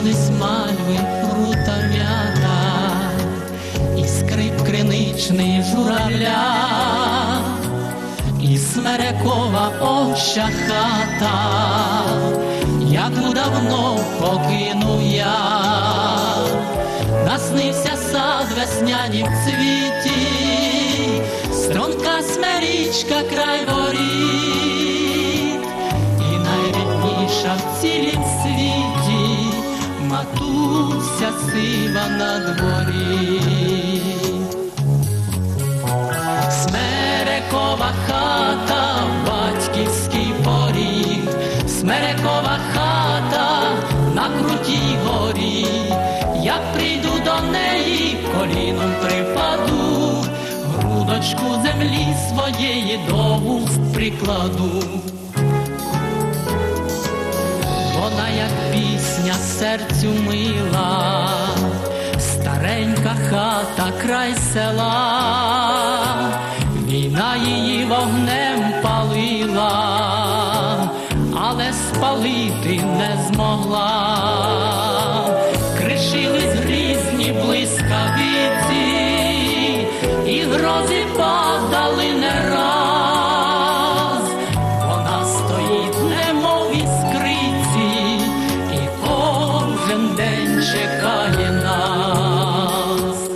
Змінились мальви, рута м'ята і скрип криничний журавля, і смерекова обща хата, яку давно покинув я, наснився сад весняні в цвіті, стромка смерічка край воріт. Матуся сива на дворі. Смерекова хата, батьківський поріг, смерекова хата на крутій горі, як прийду до неї, коліном припаду, грудочку землі своєї до вуст прикладу. Вона як пісня серцю мила, старенька хата край села, війна її вогнем палила, але спалити не змогла. Чекає нас.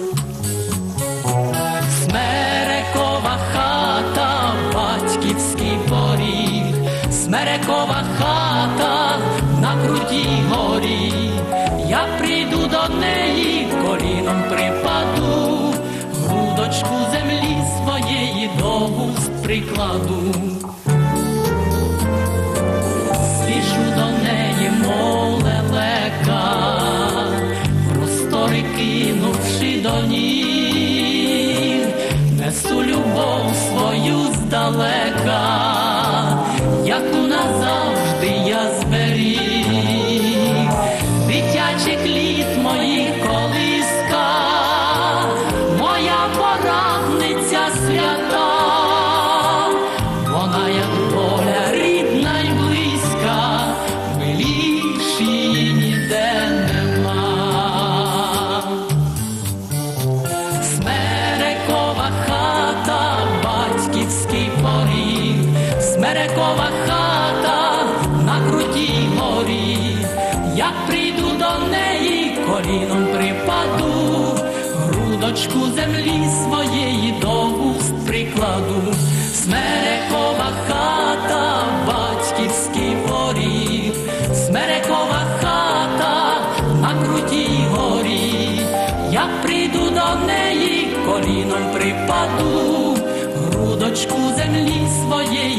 Смерекова хата, батьківський поріг, смерекова хата на крутій горі. Я прийду до неї, коліном припаду, грудочку землі своєї до вуст прикладу. До ніг, несу любов свою здалека, яку назавжди я зберіг, дитячих літ моїх колиска, моя порадниця свята. Смерекова хата на крутій горі. Я прийду до неї, коліном припаду, грудочку землі своєї до вуст прикладу. Смерекова хата, батьківський поріг, смерекова хата на крутій горі. Я прийду до неї, коліном припаду, грудочку землі своєї